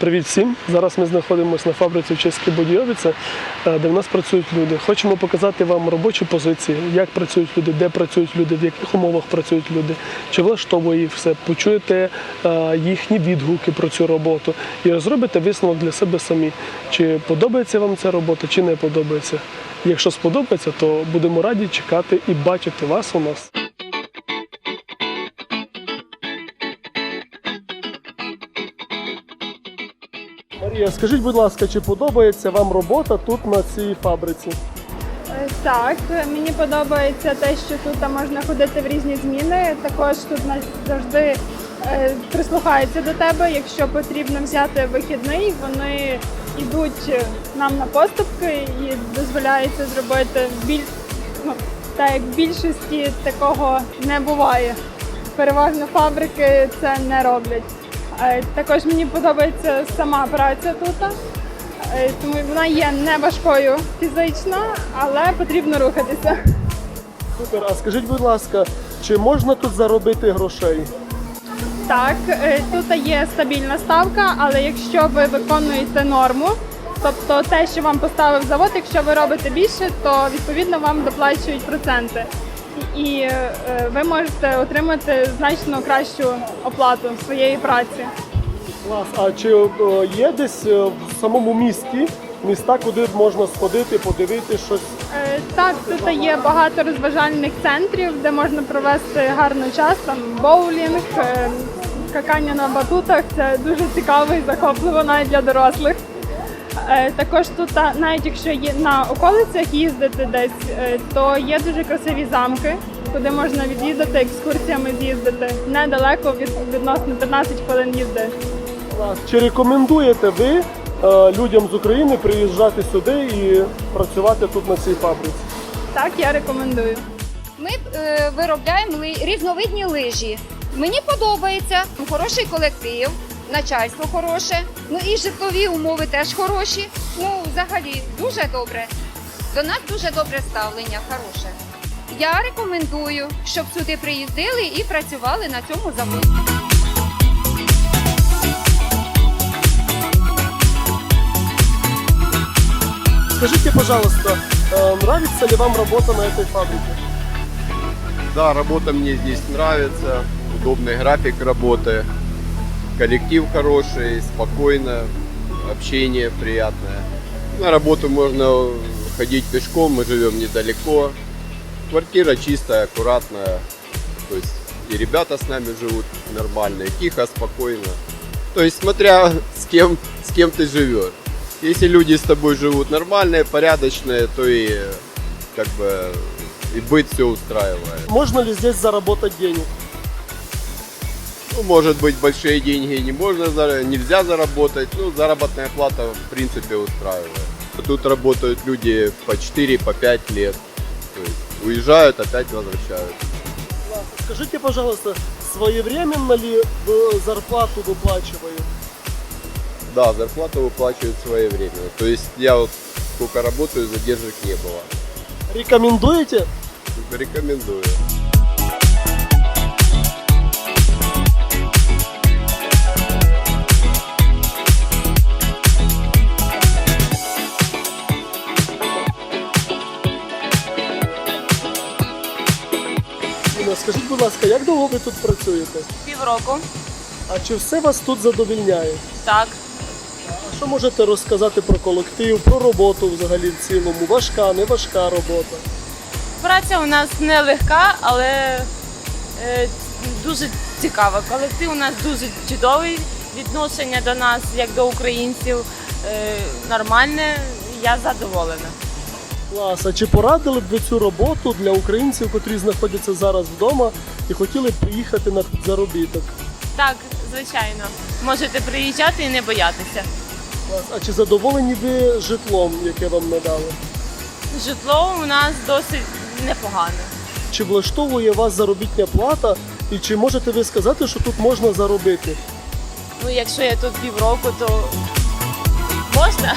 Привіт всім! Зараз ми знаходимося на фабриці в Чеській Бодійовіце, е, де в нас працюють люди. Хочемо показати вам робочі позиції, як працюють люди, де працюють люди, в яких умовах працюють люди, чи влаштовує їх все. Почуєте е, їхні відгуки про цю роботу і розробите висновок для себе самі. Чи подобається вам ця робота, чи не подобається. Якщо сподобається, то будемо раді чекати і бачити вас у нас. Марія, скажіть, будь ласка, чи подобається вам робота тут на цій фабриці? Е, Так, мені подобається те, що тут можна ходити в різні зміни. Також тут нас завжди е, прислухаються до тебе. Якщо потрібно взяти вихідний, вони йдуть нам на поступки і дозволяється зробити біль... ну, так як в більшості такого не буває. Переважно фабрики це не роблять. Е, Також мені подобається сама праця тут. Е, Тому вона є не важкою фізично, але потрібно рухатися. Супер. А скажіть, будь ласка, чи можна тут заробити грошей? Так, е, тут є стабільна ставка, але якщо ви виконуєте норму, тобто те, що вам поставив завод, якщо ви робите більше, то відповідно вам доплачують проценти. І е, ви можете отримати значно кращу оплату своєї праці. Клас. А чи е, є десь е, в самому місті міста, куди можна сходити, подивити щось? Так, тут є багато розважальних центрів, де можна провести гарний час, там боулінг, скакання на батутах. Це дуже цікаво і захопливо навіть для дорослих. Е, Також тут, навіть якщо є на околицях їздити десь, е, то є дуже красиві замки, куди можна відвідати, екскурсіями з'їздити. Недалеко від відносно 15 хвилин їзди. Чи рекомендуєте ви е, людям з України приїжджати сюди і працювати тут на цій фабриці? Так, я рекомендую. Ми виробляємо різновидні лижі. Мені подобається хороший колектив, начальство хороше, ну і житлові умови теж хороші. Ну, взагалі, дуже добре. До нас дуже добре ставлення, хороше. Я рекомендую, щоб сюди приїздили і працювали на цьому заводі. Скажите, пожалуйста, э, нравится ли вам работа на этой фабрике? Да, работа мне здесь нравится, удобный график работы, Коллектив хороший, спокойно, общение приятное. На работу можно ходить пешком, мы живем недалеко. Квартира чистая, аккуратная. То есть и ребята с нами живут нормально, тихо, спокойно. То есть смотря с кем, с кем ты живешь. Если люди с тобой живут нормальные, порядочные, то и как бы и быть все устраивает. Можно ли здесь заработать денег? Ну, может быть, большие деньги не можно, нельзя заработать. Ну, заработная плата, в принципе, устраивает. Тут работают люди по 4, по 5 лет. То есть уезжают, опять возвращаются. Скажите, пожалуйста, своевременно ли зарплату выплачивают? Да, зарплату выплачивают своевременно. То есть я вот сколько работаю, задержек не было. Рекомендуете? Рекомендую. Інна, скажіть, будь ласка, як довго ви тут працюєте? Півроку. А чи все вас тут задовільняє? Так. А що можете розказати про колектив, про роботу взагалі в цілому? Важка, не важка робота? Праця у нас не легка, але е, дуже цікава. Колектив у нас дуже чудовий. Відношення до нас, як до українців, е, нормальне. Я задоволена. Клас. А чи порадили б ви цю роботу для українців, котрі знаходяться зараз вдома і хотіли б приїхати на заробіток? Так, звичайно, можете приїжджати і не боятися. Клас. А чи задоволені ви житлом, яке вам надали? Житло у нас досить непогане. Чи влаштовує вас заробітня плата? І чи можете ви сказати, що тут можна заробити? Ну, якщо я тут півроку, то можна.